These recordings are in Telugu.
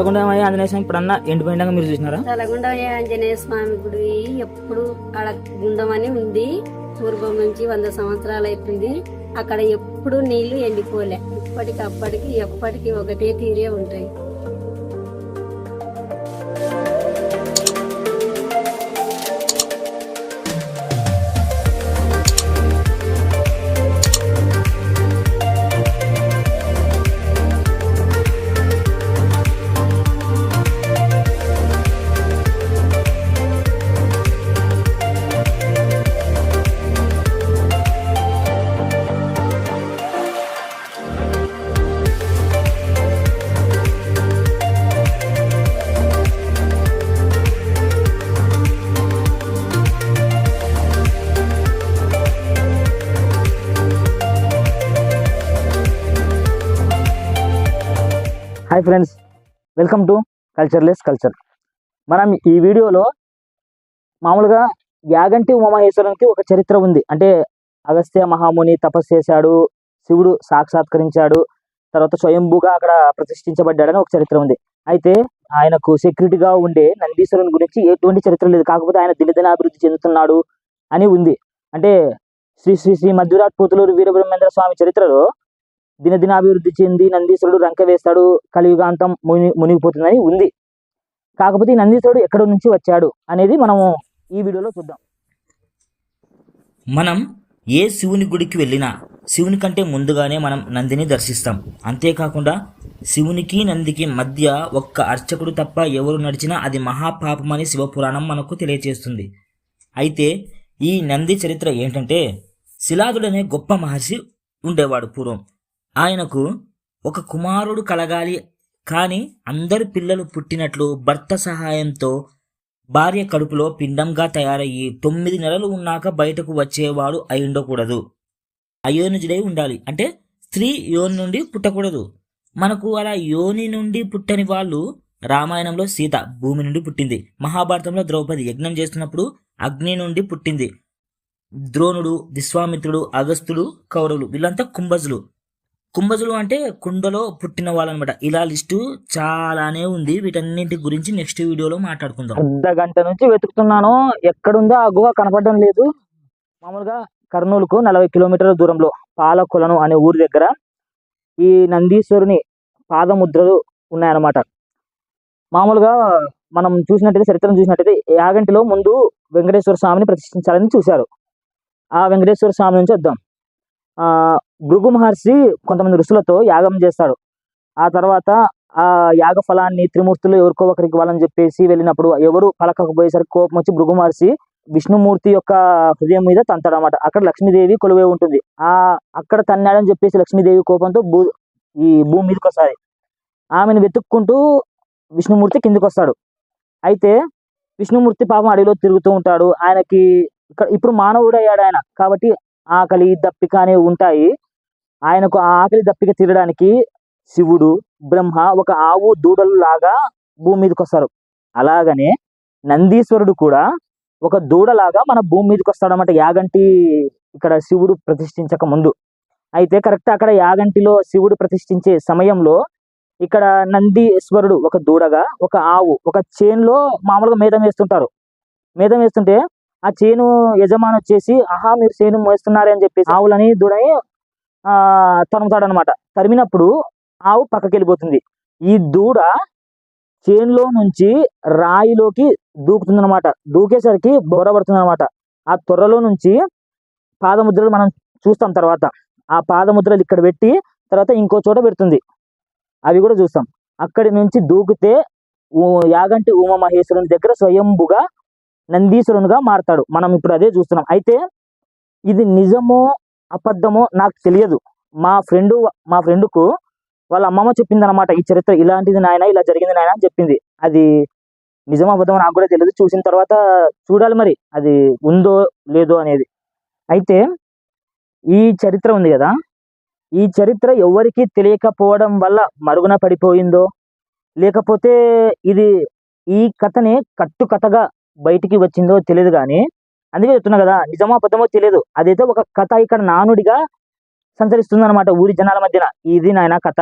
తలగుండ ఆంజనేయ స్వామి ఇప్పుడన్నా ఎండిపోయినాక మీరు చూసినారా? తలగుండ ఆంజనేయ స్వామి గుడి ఎప్పుడు అక్కడ గుండం అని ఉంది. పూర్వం నుంచి వంద సంవత్సరాలు అయిపోయింది అక్కడ ఎప్పుడు నీళ్ళు ఎండిపోలే. ఇప్పటికి అప్పటికి ఎప్పటికి ఒకటే తీరే ఉంటాయి. వెల్కమ్ టు కల్చర్లెస్ కల్చర్ మనం ఈ వీడియోలో మామూలుగా యాగంటి ఉమామహేశ్వరునికి ఒక చరిత్ర ఉంది. అంటే అగస్త్య మహాముని తపస్సు చేశాడు శివుడు సాక్షాత్కరించాడు తర్వాత స్వయంభూగా అక్కడ ప్రతిష్ఠించబడ్డాడని ఒక చరిత్ర ఉంది. అయితే ఆయనకు సెక్యూరిటీగా ఉండే నందీశ్వరుని గురించి ఎటువంటి చరిత్ర లేదు. కాకపోతే ఆయన దినదిన అభివృద్ధి చెందుతున్నాడు అని ఉంది. అంటే శ్రీ శ్రీ శ్రీ మధ్యరాజ్ పోతులూరు వీరబ్రహ్మేంద్ర స్వామి చరిత్రలో దినదినాభివృద్ధి చెంది నందీశ్వరుడు రంక వేస్తాడు. కలియుగాంతం ముని మునిగిపోతుందని ఉంది. కాకపోతే ఈ నందీశ్వరుడు ఎక్కడి నుంచి వచ్చాడు అనేది మనము ఈ వీడియోలో చూద్దాం. మనం ఏ శివుని గుడికి వెళ్ళినా శివుని కంటే ముందుగానే మనం నందిని దర్శిస్తాం. అంతేకాకుండా శివునికి నందికి మధ్య ఒక్క అర్చకుడు తప్ప ఎవరు నడిచినా అది మహాపాపమని శివపురాణం మనకు తెలియజేస్తుంది అయితే ఈ నంది చరిత్ర ఏంటంటే శిలాదుడనే గొప్ప మహర్షి ఉండేవాడు పూర్వం. ఆయనకు ఒక కుమారుడు కలగాలి. కానీ అందరు పిల్లలు పుట్టినట్లు భర్త సహాయంతో భార్య కడుపులో పిండంగా తయారయ్యి తొమ్మిది నెలలు ఉన్నాక బయటకు వచ్చేవాడు అయి ఉండకూడదు అయోనిజుడై ఉండాలి. అంటే స్త్రీ యోని నుండి పుట్టకూడదు. మనకు అలా యోని నుండి పుట్టని వాళ్ళు రామాయణంలో సీత భూమి నుండి పుట్టింది. మహాభారతంలో ద్రౌపది యజ్ఞం చేస్తున్నప్పుడు అగ్ని నుండి పుట్టింది. ద్రోణుడు విశ్వామిత్రుడు అగస్తుడు కౌరవులు వీళ్ళంతా కుంభజులు. కుంభజులు అంటే కుండలో పుట్టిన వాళ్ళు అనమాట ఇలా లిస్టు చాలానే ఉంది. వీటన్నింటి గురించి నెక్స్ట్ వీడియోలో మాట్లాడుకుందాం. అర్ధ గంట నుంచి వెతుకుతున్నాను. ఎక్కడుందో ఆ గుహ కనపడడం లేదు. మామూలుగా కర్నూలుకు నలభై కిలోమీటర్ల దూరంలో పాలకొలను అనే ఊరి దగ్గర ఈ నందీశ్వరుని పాదముద్రలు ఉన్నాయన్నమాట. మామూలుగా మనం చూసినట్టయితే చరిత్రను చూసినట్టయితే యాగంటిలో ముందు వెంకటేశ్వర స్వామిని ప్రతిష్ఠించాలని చూశారు. ఆ వెంకటేశ్వర స్వామి నుంచి వద్దాం. ఆ భృగు మహర్షి కొంతమంది ఋషులతో యాగం చేస్తాడు. ఆ తర్వాత ఆ యాగ ఫలాన్ని త్రిమూర్తులు ఎవరికో ఒకరికి వాళ్ళని చెప్పేసి వెళ్ళినప్పుడు ఎవరు పలకకపోయేసరికి కోపం వచ్చి భృగు మహర్షి విష్ణుమూర్తి యొక్క హృదయం మీద తంతాడు అనమాట అక్కడ లక్ష్మీదేవి కొలువై ఉంటుంది. ఆ అక్కడ తన్నాడని చెప్పేసి లక్ష్మీదేవి కోపంతో భూ ఈ భూమి మీదకి వస్తుంది. ఆమెను వెతుక్కుంటూ విష్ణుమూర్తి కిందికి వస్తాడు. అయితే విష్ణుమూర్తి పాపం అడవిలో తిరుగుతూ ఉంటాడు. ఆయనకి ఇక్కడ ఇప్పుడు మానవుడు అయ్యాడు ఆయన. కాబట్టి ఆకలి దప్పిక అనేవి ఉంటాయి. ఆయనకు ఆ ఆకలి దప్పిక తీరడానికి శివుడు బ్రహ్మ ఒక ఆవు దూడలు లాగా భూమి మీదకి వస్తారు అలాగనే నందీశ్వరుడు కూడా ఒక దూడలాగా మన భూమి మీదకి వస్తాడన్నమాట యాగంటి ఇక్కడ శివుడు ప్రతిష్ఠించక ముందు. అయితే కరెక్ట్ అక్కడ యాగంటిలో శివుడు ప్రతిష్ఠించే సమయంలో ఇక్కడ నందీశ్వరుడు ఒక దూడగా ఒక ఆవు ఒక చేన్లో మామూలుగా మేధం వేస్తుంటారు. మేధం వేస్తుంటే ఆ చేను యజమాని వచ్చేసి ఆహా మీరు చేను మోస్తున్నారే అని చెప్పేసి ఆవులని దూడని ఆ తరుముతాడు అనమాట తరిమినప్పుడు ఆవు పక్కకి వెళ్ళిపోతుంది ఈ దూడ చేనులో నుంచి రాయిలోకి దూకుతుంది అనమాట దూకేసరికి బొరబడుతుంది అనమాట ఆ త్వరలో నుంచి పాదముద్రలు మనం చూస్తాం తర్వాత. ఆ పాదముద్రలు ఇక్కడ పెట్టి తర్వాత ఇంకో చోట పెడుతుంది. అవి కూడా చూస్తాం. అక్కడి నుంచి దూకితే యాగంటి ఉమ మహేశ్వరుని దగ్గర స్వయంభుగా నందీశ్వరునిగా మారతాడు. మనం ఇప్పుడు అదే చూస్తున్నాం. అయితే ఇది నిజమో అబద్ధమో నాకు తెలియదు. మా ఫ్రెండ్ మా ఫ్రెండ్కు వాళ్ళ అమ్మమ్మ చెప్పింది అనమాట ఈ చరిత్ర ఇలాంటిది నాయన ఇలా జరిగింది నాయన అని చెప్పింది. అది నిజమో అబద్ధమో నాకు కూడా తెలియదు. చూసిన తర్వాత చూడాలి మరి అది ఉందో లేదో అనేది. అయితే ఈ చరిత్ర ఉంది కదా ఈ చరిత్ర ఎవరికి తెలియకపోవడం వల్ల మరుగున పడిపోయిందో లేకపోతే ఇది ఈ కథని కట్టు కథగా బయటికి వచ్చిందో తెలియదు కానీ అందుకే చెప్తున్నా కదా నిజమో అబద్ధమో తెలియదు. అదైతే ఒక కథ ఇక్కడ నానుడిగా సంచరిస్తుంది అనమాట ఊరి జనాల మధ్యన. ఇది నాయన కథ.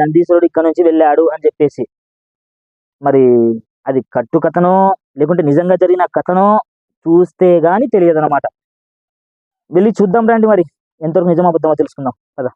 నందీశ్వరుడు ఇక్కడ నుంచి వెళ్ళాడు అని చెప్పేసి. మరి అది కట్టు కథనో లేకుంటే నిజంగా జరిగిన కథనో చూస్తే గాని తెలియదు అనమాట వెళ్ళి చూద్దాం రండి మరి. ఎంతవరకు నిజమో అబద్ధమో తెలుసుకుందాం. కదా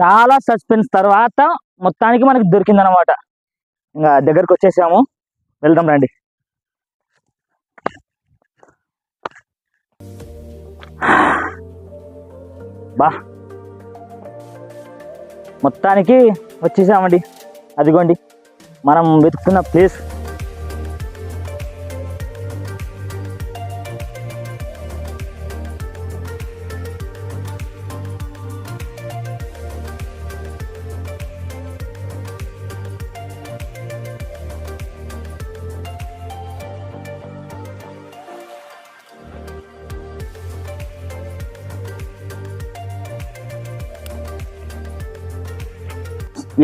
చాలా సస్పెన్స్ తర్వాత మొత్తానికి మనకి దొరికింది అనమాట ఇంకా దగ్గరకు వచ్చేసాము. వెళ్దాం రండి. బా. మొత్తానికి వచ్చేసామండి. అదిగోండి. మనం వెతుకుతున్న ప్లేస్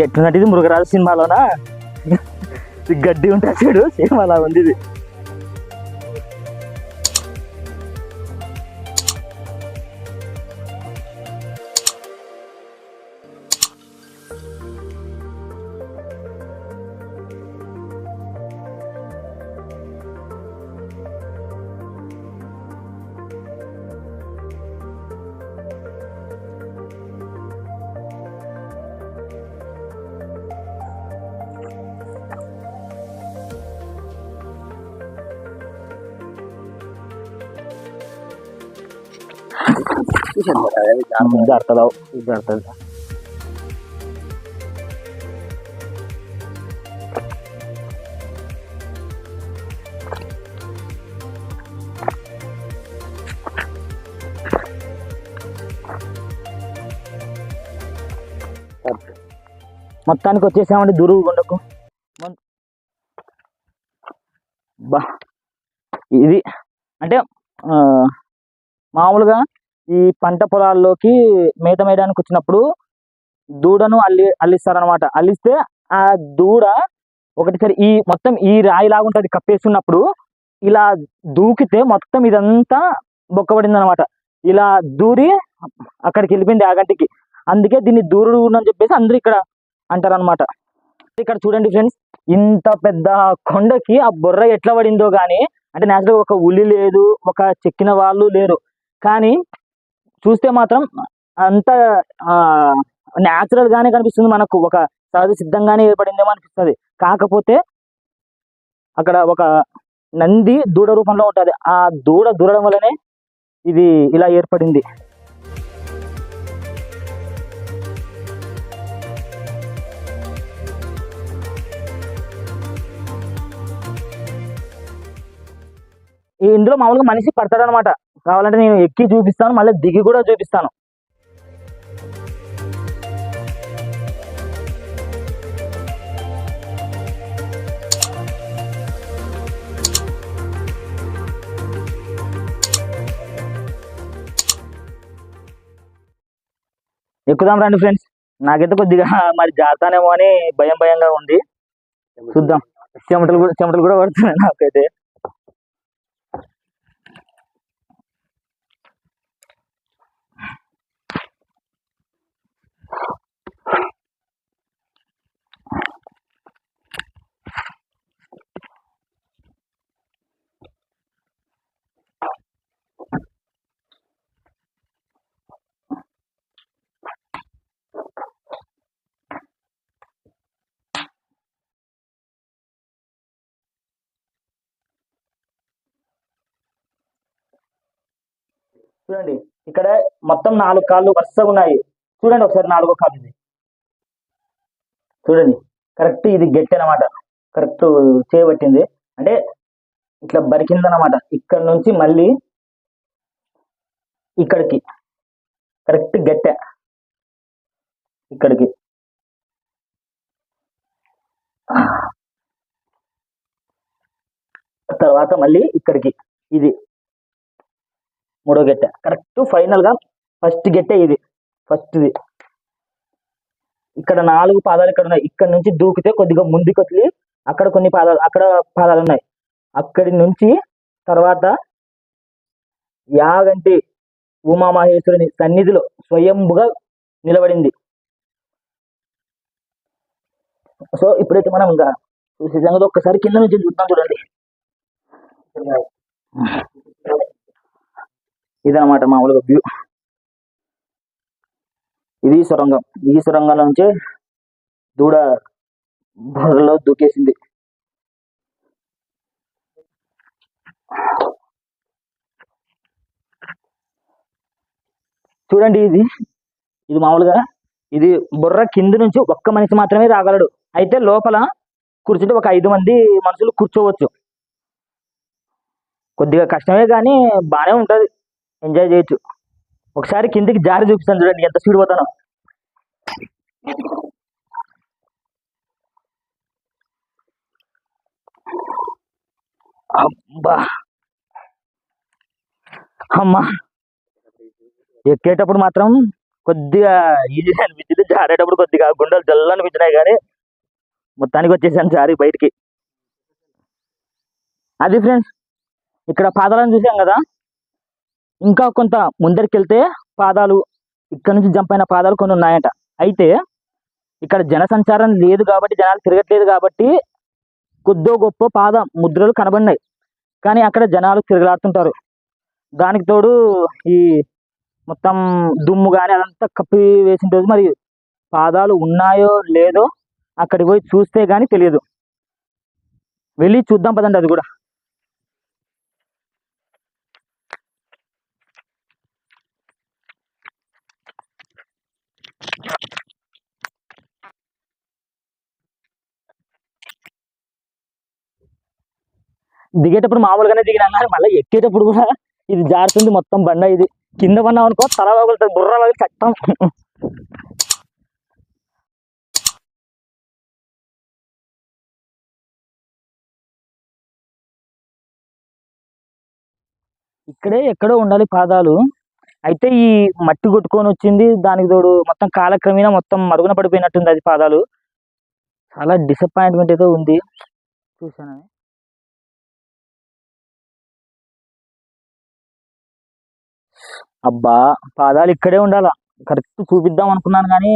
ఎట్లున్నట్టు ఇది మృగరాజు సినిమాలోనా గడ్డి ఉంటా చూడు సేమ్ అలా ఉంది ఇది. జాగ్రత్తగా జాగ్రత్తగా మొత్తానికి వచ్చేసామండి దురుగు గుండకు. బా. ఇది అంటే ఆ, మామూలుగా ఈ పంట పొలాల్లోకి మేత మేయడానికి వచ్చినప్పుడు దూడను అల్లి అల్లిస్తారనమాట అల్లిస్తే ఆ దూడ ఒకటిసారి ఈ మొత్తం ఈ రాయి లాగా ఉంటుంది కప్పేస్తున్నప్పుడు ఇలా దూకితే మొత్తం ఇదంతా బొక్కబడింది అనమాట ఇలా దూరి అక్కడికి వెళ్ళిపోయింది ఆ గంటికి. అందుకే దీన్ని దూరుడు అని చెప్పేసి అందరూ ఇక్కడ అంటారనమాట ఇక్కడ చూడండి ఫ్రెండ్స్ ఇంత పెద్ద కొండకి ఆ బొర్ర ఎట్లా పడిందో కానీ అంటే నేచురల్ ఒక ఉలి లేదు ఒక చెక్కిన వాళ్ళు లేరు. కానీ చూస్తే మాత్రం అంత న్యాచురల్ గానే కనిపిస్తుంది మనకు. ఒక సహజ సిద్ధంగానే ఏర్పడిందేమో అనిపిస్తుంది. కాకపోతే అక్కడ ఒక నంది దూడ రూపంలో ఉంటుంది. ఆ దూడ దూడడం వల్లనే ఇది ఇలా ఏర్పడింది. ఇందులో మామూలుగా మనిషి పడతాడనమాట. కావాలంటే నేను ఎక్కి చూపిస్తాను మళ్ళీ దిగి కూడా చూపిస్తాను. ఎక్కుదాం రండి ఫ్రెండ్స్. నాకైతే కొద్దిగా మరి జాతానేమో అని భయం భయంగా ఉంది. చూద్దాం. చెమటలు కూడా చెమటలు కూడా పడుతున్నాయి నాకైతే. చూడండి ఇక్కడ మొత్తం నాలుగు కాళ్ళు వరుసగా ఉన్నాయి. చూడండి ఒకసారి నాలుగో కాలు చూడండి. కరెక్ట్ ఇది గట్టి అనమాట కరెక్ట్ చేయబట్టింది. అంటే ఇట్లా బరికిందనమాట ఇక్కడ నుంచి మళ్ళీ ఇక్కడికి. కరెక్ట్ గట్టె. ఇక్కడికి. తర్వాత మళ్ళీ ఇక్కడికి. ఇది మూడో గట్టె. కరెక్ట్ ఫైనల్గా ఫస్ట్ గట్టె ఇది. ఫస్ట్ది. ఇక్కడ నాలుగు పాదాలు ఇక్కడ ఉన్నాయి ఇక్కడ నుంచి దూకితే కొద్దిగా ముందుకు వచ్చి అక్కడ కొన్ని పాదాలు అక్కడ పాదాలు ఉన్నాయి. అక్కడి నుంచి తర్వాత యాగంటి ఉమామహేశ్వరుని సన్నిధిలో స్వయంభుగా నిలబడింది. సో ఇప్పుడైతే మనం ఇంకా చూసే సంగతి ఒక్కసారి కింద నుంచి చూద్దాం చూడండి. ఇదనమాట మామూలుగా వ్యూ. ఇది సొరంగం. ఈ సొరంగంలో నుంచే దూడ బుర్రలో దూకేసింది. చూడండి ఇది. ఇది మామూలుగా ఇది బుర్ర కింద నుంచి ఒక్క మనిషి మాత్రమే రాగలడు అయితే లోపల కూర్చుంటే ఒక ఐదు మంది మనుషులు కూర్చోవచ్చు. కొద్దిగా కష్టమే కానీ బాగానే ఉంటుంది. ఎంజాయ్ చేయొచ్చు. ఒకసారి కిందికి జారి చూపిస్తాను చూడండి ఎంత స్పీడ్ పోతానో. అబ్బా. అమ్మా. ఎక్కేటప్పుడు మాత్రం కొద్దిగా ఈజీ అనిపించింది జారేటప్పుడు కొద్దిగా గుండెలు జల్లు అనిపించినాయి కానీ మొత్తానికి వచ్చేసాను జారి బయటికి. అది ఫ్రెండ్స్ ఇక్కడ పాదాలను చూసాం కదా? ఇంకా కొంత ముందరికి వెళ్తే పాదాలు ఇక్కడ నుంచి జంప్ అయిన పాదాలు కొన్ని ఉన్నాయట. అయితే ఇక్కడ జన సంచారం లేదు కాబట్టి జనాలు తిరగట్లేదు కాబట్టి కొద్దో గొప్ప పాద ముద్రలు కనబడినాయి. కానీ అక్కడ జనాలు తిరగలాడుతుంటారు. దానికి తోడు ఈ మొత్తం దుమ్ము కానీ అదంతా కప్పి వేసిన రోజు మరి పాదాలు ఉన్నాయో లేదో అక్కడికి పోయి చూస్తే కానీ తెలియదు. వెళ్ళి చూద్దాం పదండి అది కూడా. దిగేటప్పుడు మామూలుగానే దిగిన కానీ మళ్ళీ ఎక్కేటప్పుడు కూడా ఇది జారుతుంది మొత్తం బండ ఇది. కింద పడినాం అనుకో తల వగులుతుంది బుర్ర పగిలి చట్టం ఇక్కడే ఎక్కడో ఉండాలి పాదాలు. అయితే ఈ మట్టి కొట్టుకొని వచ్చింది దానికి తోడు మొత్తం కాలక్రమేణా మొత్తం మరుగున పడిపోయినట్టుంది అది పాదాలు. చాలా డిసప్పాయింట్మెంట్ అయితే ఉంది. చూసాను అబ్బా పాదాలు ఇక్కడే ఉండాలా? కరెక్ట్ చూపిద్దాం అనుకున్నాను కానీ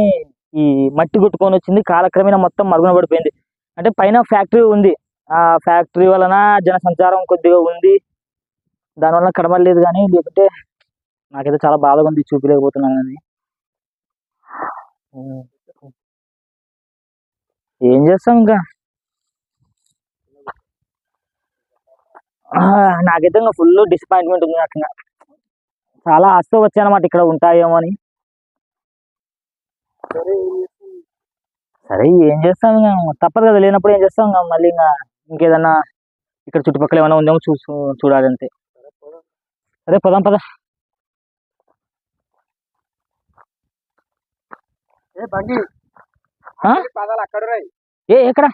ఈ మట్టి కొట్టుకొని వచ్చింది కాలక్రమేణా మొత్తం మరుగున పడిపోయింది. అంటే పైన ఫ్యాక్టరీ ఉంది. ఆ ఫ్యాక్టరీ వలన జన సంచారం కొద్దిగా ఉంది. దానివల్ల కడమలేదు కానీ లేకపోతే నాకైతే చాలా బాధగా ఉంది చూపించలేకపోతున్నాను అని ఏం చేస్తాం ఇంకా? నాకైతే ఇంకా ఫుల్ డిసప్పాయింట్మెంట్ ఉంది. నాకు. చాలా ఆశతో వచ్చానమాట ఇక్కడ ఉంటాయేమో అని. సరే ఏం చేస్తాం? ఇంకా? తప్పదు కదా లేనప్పుడు ఏం చేస్తాం ఇంకా? మళ్ళీ ఇంకా ఇంకేదన్నా ఇక్కడ చుట్టుపక్కల ఏమైనా ఉందేమో చూ చూ- చూడాలి అంతే సరే పదాం పద. ఏ ఎక్కడ?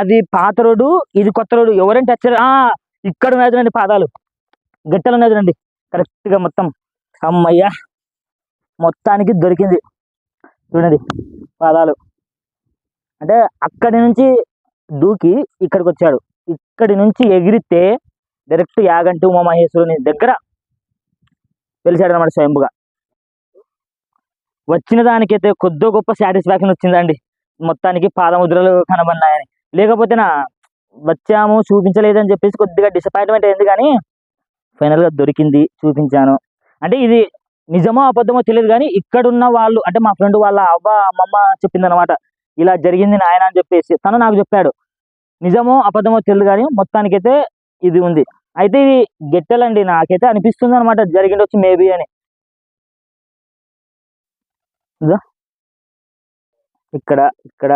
అది పాత రోడ్డు ఇది కొత్త రోడ్డు. ఎవరంటే వచ్చారు ఆ ఇక్కడ ఉన్నాయి చూడండి పాదాలు. గట్టెలు ఉన్నాయి చూడండి కరెక్ట్గా మొత్తం. అమ్మయ్యా. మొత్తానికి దొరికింది. చూడండి పాదాలు. అంటే అక్కడి నుంచి దూకి ఇక్కడికి వచ్చాడు. ఇక్కడి నుంచి ఎగిరితే డైరెక్ట్ యాగంటి ఉమామహేశ్వరుని దగ్గర వెలిసాడు అనమాట స్వయంపుగా వచ్చిన దానికైతే కొద్దో గొప్ప సాటిస్ఫాక్షన్ వచ్చిందండి. మొత్తానికి పాదముద్రలు కనబడినాయని. లేకపోతే నా వచ్చాము చూపించలేదని చెప్పేసి కొద్దిగా డిసప్పాయింట్మెంట్ అయింది కానీ ఫైనల్గా దొరికింది చూపించాను. అంటే ఇది నిజమో అబద్ధమో తెలియదు కానీ ఇక్కడున్న వాళ్ళు అంటే మా ఫ్రెండ్ వాళ్ళ అవ్వ అమ్మమ్మ చెప్పింది అనమాట ఇలా జరిగింది నాయన అని చెప్పేసి తను నాకు చెప్పాడు. నిజమో అబద్ధమో తెలియదు కానీ మొత్తానికైతే ఇది ఉంది. అయితే ఇది గెట్టలండి. నాకైతే అనిపిస్తుంది అనమాట జరిగిండొచ్చు మేబీ అని. ఇక్కడ ఇక్కడ.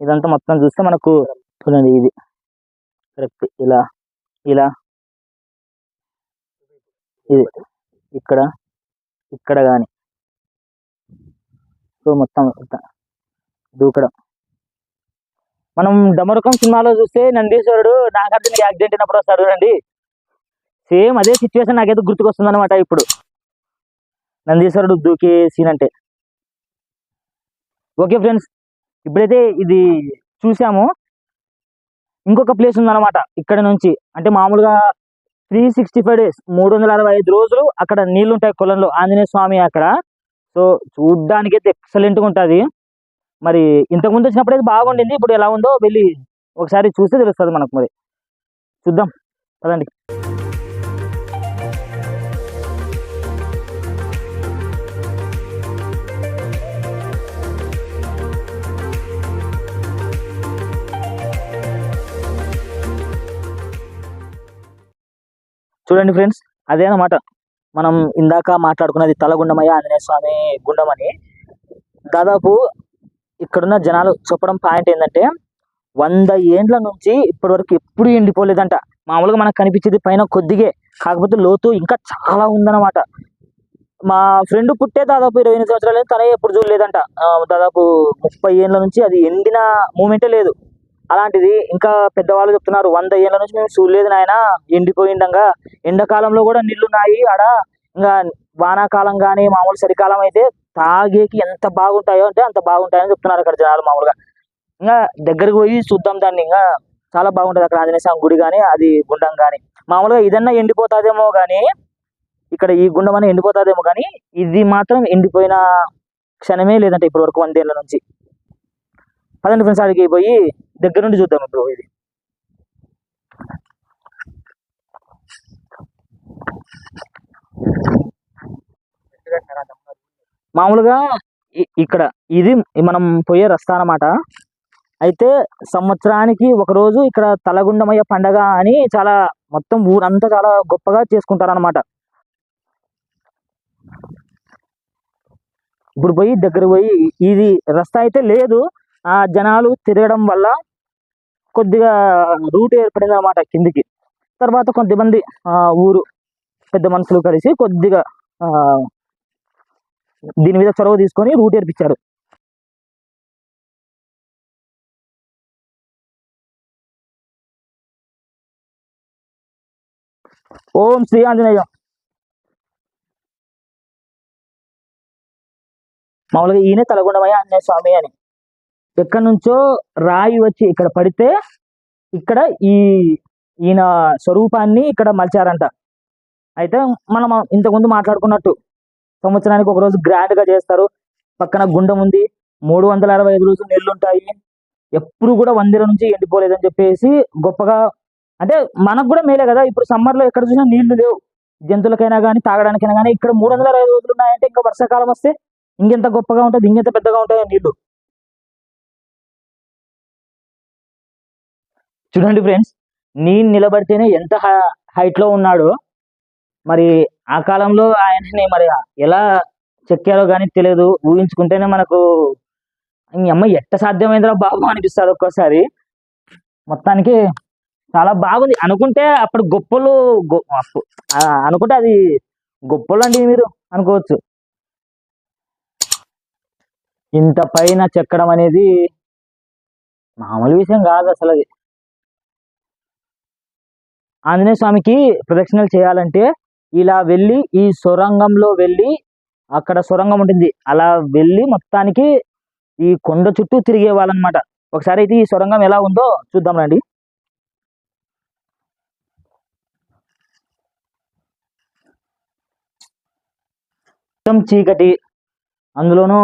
ఇదంతా మొత్తం చూస్తే మనకు చూడండి ఇది. కరెక్ట్. ఇలా ఇలా. ఇది. ఇక్కడ ఇక్కడ కానీ సో మొత్తం. దూకడం. మనం డమరుకం సినిమాలో చూస్తే నందీశ్వరుడు నాగార్జున యాక్సిడెంట్ అయినప్పుడు వస్తాడు చూడండి సేమ్ అదే సిచ్యువేషన్ నాకైతే గుర్తుకొస్తుంది అనమాట ఇప్పుడు. నందీశ్వరుడు దూకే సీన్ అంటే. ఓకే ఫ్రెండ్స్ ఇప్పుడైతే ఇది చూసాము. ఇంకొక ప్లేస్ ఉందన్నమాట ఇక్కడ నుంచి. అంటే మామూలుగా త్రీ సిక్స్టీ ఫైవ్ డేస్ మూడు వందల అరవై ఐదు రోజులు అక్కడ నీళ్ళు ఉంటాయి కొలంలో ఆంజనేయ స్వామి అక్కడ. సో చూడ్డానికి అయితే ఎక్సలెంట్గా ఉంటుంది. మరి ఇంతకుముందు వచ్చినప్పుడు అయితే బాగుండింది ఇప్పుడు ఎలా ఉందో వెళ్ళి ఒకసారి చూస్తే తెలుస్తుంది మనకు మరి. చూద్దాం పదండి. చూడండి ఫ్రెండ్స్ అదే అన్నమాట. మనం ఇందాక మాట్లాడుకున్నది తలగుండమయ్య ఆంజనేయ స్వామి గుండం అని. దాదాపు ఇక్కడున్న జనాలు చెప్పడం పాయింట్ ఏంటంటే వంద ఏండ్ల నుంచి ఇప్పటి వరకు ఎప్పుడు ఎండిపోలేదంట. మామూలుగా మనకు కనిపించేది పైన కొద్దిగే కాకపోతే లోతు ఇంకా చాలా ఉందన్నమాట. మా ఫ్రెండ్ పుట్టే దాదాపు ఇరవై ఎనిమిది సంవత్సరాలు తనే ఎప్పుడు చూడలేదంట. దాదాపు ముప్పై ఏళ్ళ నుంచి అది ఎండిన మూమెంటే లేదు. అలాంటిది ఇంకా పెద్దవాళ్ళు చెప్తున్నారు వంద ఏళ్ళ నుంచి మేము చూడలేదు నాయన ఎండిపోయిండంగా. ఎండాకాలంలో కూడా నీళ్ళున్నాయి ఆడ. ఇంకా వానాకాలం కానీ మామూలు చలికాలం అయితే తాగేకి ఎంత బాగుంటాయో అంటే అంత బాగుంటాయని చెప్తున్నారు అక్కడ జనాలు మామూలుగా. ఇంకా దగ్గరకు పోయి చూద్దాం దాన్ని. ఇంకా చాలా బాగుంటుంది అక్కడ ఆంజనేయ స్వామి గుడి కానీ అది గుండం కానీ మామూలుగా ఇదన్నా ఎండిపోతాదేమో కానీ ఇక్కడ ఈ గుండం అనేది ఎండిపోతాదేమో కానీ ఇది మాత్రం ఎండిపోయిన క్షణమే లేదంటే ఇప్పటి వరకు వందేళ్ళ నుంచి. పదండి ఫ్రెండ్స్ అడిగి పోయి దగ్గర నుండి చూద్దాం ఇప్పుడు ఇది. మామూలుగా ఇక్కడ ఇది మనం పోయే రస్తా అన్నమాట. అయితే సంవత్సరానికి ఒక రోజు ఇక్కడ తలగుండమయ్య పండగ అని చాలా మొత్తం ఊరంతా చాలా గొప్పగా చేసుకుంటారనమాట ఇప్పుడు పోయి దగ్గర పోయి ఇది రస్తా అయితే లేదు. ఆ జనాలు తిరగడం వల్ల కొద్దిగా రూట్ ఏర్పడింది అనమాట కిందికి. తర్వాత కొంతమంది ఆ, ఊరు పెద్ద మనుషులు కలిసి కొద్దిగా ఆ, దీని మీద చొరవ తీసుకొని రూట్ ఏర్పించాడు ఓం శ్రీ ఆంజనేయ. మామూలుగా ఈయన తలగొండమయ్య ఆంజనేయ స్వామి అని. ఎక్కడి నుంచో రాయి వచ్చి ఇక్కడ పడితే ఇక్కడ ఈ ఈయన స్వరూపాన్ని ఇక్కడ మలిచారంట. అయితే మనం ఇంతకుముందు మాట్లాడుకున్నట్టు సంవత్సరానికి ఒక రోజు గ్రాండ్గా చేస్తారు. పక్కన గుండం ఉంది. మూడు వందల అరవై ఐదు రోజులు నీళ్ళు ఉంటాయి ఎప్పుడు కూడా వందల నుంచి ఎండిపోలేదని చెప్పేసి గొప్పగా అంటే మనకు కూడా మేలే కదా. ఇప్పుడు సమ్మర్లో ఎక్కడ చూసినా నీళ్ళు లేవు. జంతువులకైనా కానీ తాగడానికైనా కానీ ఇక్కడ మూడు వందల అరవై రోజులు ఉన్నాయంటే ఇంకా వర్షాకాలం వస్తే ఇంకెంత గొప్పగా ఉంటుంది ఇంకెంత పెద్దగా ఉంటాయి నీళ్ళు. చూడండి ఫ్రెండ్స్ నేను నిలబడితేనే ఎంత హైట్లో ఉన్నాడో. మరి ఆ కాలంలో ఆయనని మరి ఎలా చెక్కారో కానీ తెలియదు ఊహించుకుంటేనే మనకు ఈ అమ్మ ఎట్ట సాధ్యమైందిరా బాబు అనిపిస్తుంది ఒక్కోసారి. మొత్తానికి చాలా బాగుంది. అనుకుంటే అప్పుడు గొప్పలు అనుకుంటే అది గొప్పలు అండి మీరు అనుకోవచ్చు. ఇంత పైన చెక్కడం అనేది మామూలు విషయం కాదు అసలు అది. ఆంజనేయ స్వామికి ప్రదక్షిణలు చేయాలంటే ఇలా వెళ్ళి ఈ సొరంగంలో వెళ్ళి అక్కడ సొరంగం ఉంటుంది. అలా వెళ్ళి మొత్తానికి ఈ కొండ చుట్టూ తిరిగే వాళ్ళనమాట. ఒకసారి అయితే ఈ సొరంగం ఎలా ఉందో చూద్దాం రండి. మొత్తం చీకటి. అందులోనూ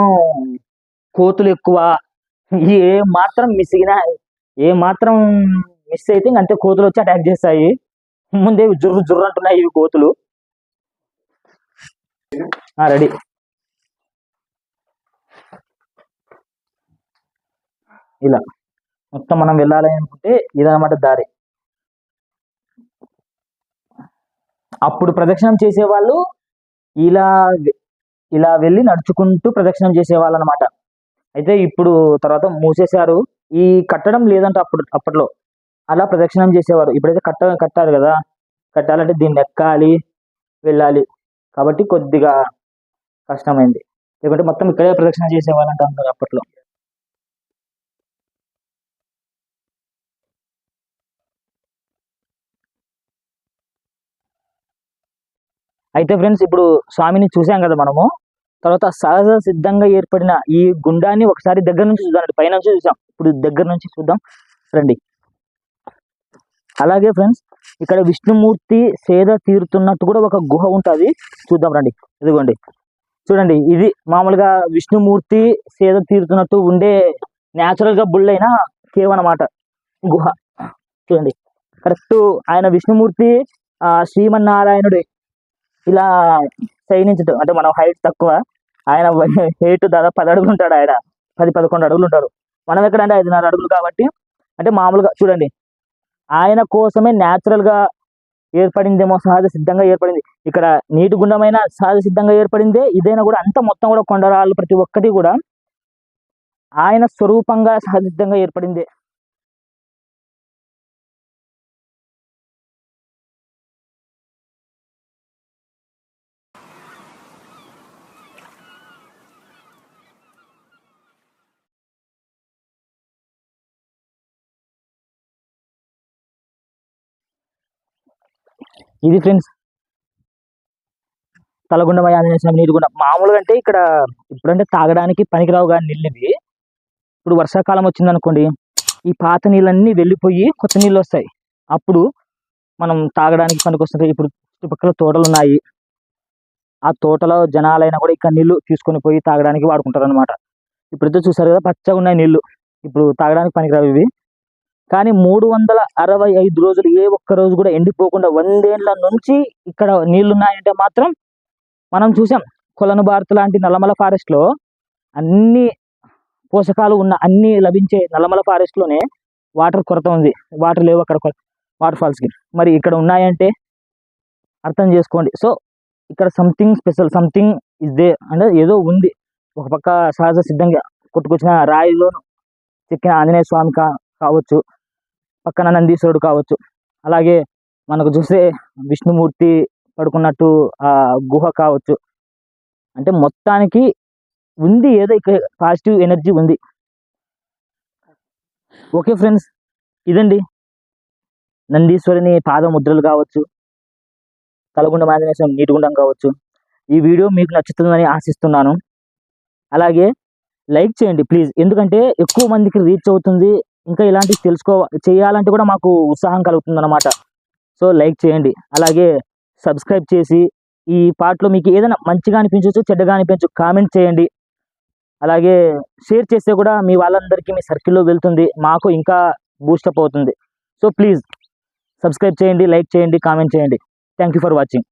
కోతులు ఎక్కువ. ఏ మాత్రం మిస్ అయినా ఏ మాత్రం మిస్ అయితే అంతే కోతులు వచ్చి అటాక్ చేస్తాయి. ముందే జుర్రు జుర్రు అంటున్నాయి ఇవి కోతులు. రెడీ. ఇలా. మొత్తం మనం వెళ్ళాలి అనుకుంటే ఇదన్నమాట దారి. అప్పుడు ప్రదక్షిణం చేసేవాళ్ళు ఇలా ఇలా వెళ్ళి నడుచుకుంటూ ప్రదక్షిణం చేసేవాళ్ళు అనమాట అయితే ఇప్పుడు తర్వాత మూసేశారు. ఈ కట్టడం లేదంట అప్పుడు అప్పట్లో. అలా ప్రదక్షిణం చేసేవారు. ఇప్పుడైతే కట్ట కట్టారు కదా. కట్టాలంటే దీన్ని ఎక్కాలి వెళ్ళాలి. కాబట్టి కొద్దిగా కష్టమైంది. లేకుంటే మొత్తం ఇక్కడే ప్రదక్షిణ చేసేవాళ్ళంట అందరు అప్పట్లో. అయితే ఫ్రెండ్స్ ఇప్పుడు స్వామిని చూసాం కదా మనము. తర్వాత సహజ సిద్ధంగా ఏర్పడిన ఈ గుండాన్ని ఒకసారి దగ్గర నుంచి చూద్దాం పైన నుంచి చూసాం. ఇప్పుడు దగ్గర నుంచి చూద్దాం. రండి. అలాగే ఫ్రెండ్స్ ఇక్కడ విష్ణుమూర్తి సేద తీరుతున్నట్టు కూడా ఒక గుహ ఉంటుంది. చూద్దాం రండి. ఇదిగోండి. చూడండి ఇది మామూలుగా విష్ణుమూర్తి సేద తీరుతున్నట్టు ఉండే న్యాచురల్గా గా బుల్లైన కేవ్ అన్నమాట. గుహ. చూడండి. కరెక్ట్ ఆయన విష్ణుమూర్తి ఆ శ్రీమన్నారాయణుడు. ఇలా శయనించడం అంటే మనం హైట్ తక్కువ. ఆయన హైట్ దాదాపు పది అడుగులు ఉంటాడు ఆయన. పది పదకొండు అడుగులు ఉంటారు. మనం దగ్గర అంటే ఐదున్నర అడుగులు కాబట్టి అంటే మామూలుగా చూడండి. ఆయన కోసమే న్యాచురల్గా గా ఏర్పడిందేమో సహజ సిద్ధంగా ఏర్పడింది. ఇక్కడ నీటి గుండమైన సహజ సిద్ధంగా ఏర్పడిందే ఇదైనా కూడా అంత మొత్తం కూడా కొండరాళ్ళు ప్రతి ఒక్కటి కూడా ఆయన స్వరూపంగా సహజ సిద్ధంగా ఏర్పడిందే. ఇది ఫ్రెండ్స్. తలగుండమయ్య ఆంజనేయ స్వామి నీరు మామూలుగా అంటే ఇక్కడ ఇప్పుడంటే తాగడానికి పనికిరావు కానీ నీళ్ళు ఇప్పుడు వర్షాకాలం వచ్చిందనుకోండి ఈ పాత నీళ్ళన్నీ వెళ్ళిపోయి కొత్త నీళ్ళు వస్తాయి. అప్పుడు మనం తాగడానికి పనికొస్తుంది. ఇప్పుడు చుట్టుపక్కల తోటలు ఉన్నాయి ఆ తోటలో జనాలైనా కూడా ఇక్కడ నీళ్ళు తీసుకొని పోయి తాగడానికి వాడుకుంటారు అనమాట ఇప్పుడైతే చూసారు కదా పచ్చగా ఉన్నాయి నీళ్ళు ఇప్పుడు తాగడానికి పనికిరావు ఇవి. కానీ మూడు వందల అరవై ఐదు రోజులు ఏ ఒక్క రోజు కూడా ఎండిపోకుండా వందేళ్ళ నుంచి ఇక్కడ నీళ్ళున్నాయంటే మాత్రం మనం చూసాం. కొలను భారత్ లాంటి నల్లమల ఫారెస్ట్లో అన్ని పోషకాలు ఉన్న అన్ని లభించే నల్లమల ఫారెస్ట్లోనే వాటర్ కొరత ఉంది. వాటర్ లేవు అక్కడ వాటర్ ఫాల్స్కి. మరి ఇక్కడ ఉన్నాయంటే అర్థం చేసుకోండి. సో ఇక్కడ something special something is there అంటే ఏదో ఉంది. ఒక పక్క సహజ సిద్ధంగా కొట్టుకొచ్చిన రాయిలోను చెక్కిన ఆంజనేయ స్వామి కా కావచ్చు. పక్కన నందీశ్వరుడు కావచ్చు. అలాగే మనకు చూస్తే విష్ణుమూర్తి పడుకున్నట్టు ఆ గుహ కావచ్చు. అంటే మొత్తానికి ఉంది ఏదో ఇక్కడ పాజిటివ్ ఎనర్జీ ఉంది. ఓకే ఫ్రెండ్స్ ఇదండి. నందీశ్వరుని పాదముద్రలు కావచ్చు తలగుండ మాదినేశం నీటిగుండం కావచ్చు. ఈ వీడియో మీకు నచ్చుతుందని ఆశిస్తున్నాను. అలాగే లైక్ చేయండి ప్లీజ్. ఎందుకంటే ఎక్కువ మందికి రీచ్ అవుతుంది ఇంకా ఇలాంటివి తెలుసుకో చేయాలంటే కూడా మాకు ఉత్సాహం కలుగుతుంది అనమాట సో లైక్ చేయండి. అలాగే సబ్స్క్రైబ్ చేసి ఈ పాటలో మీకు ఏదైనా మంచిగా అనిపించవచ్చు చెడ్డగా అనిపించు కామెంట్ చేయండి. అలాగే షేర్ చేస్తే కూడా మీ వాళ్ళందరికీ మీ సర్కిల్లో వెళ్తుంది. మాకు ఇంకా బూస్టప్ అవుతుంది. సో ప్లీజ్ సబ్స్క్రైబ్ చేయండి లైక్ చేయండి కామెంట్ చేయండి. Thank you for watching.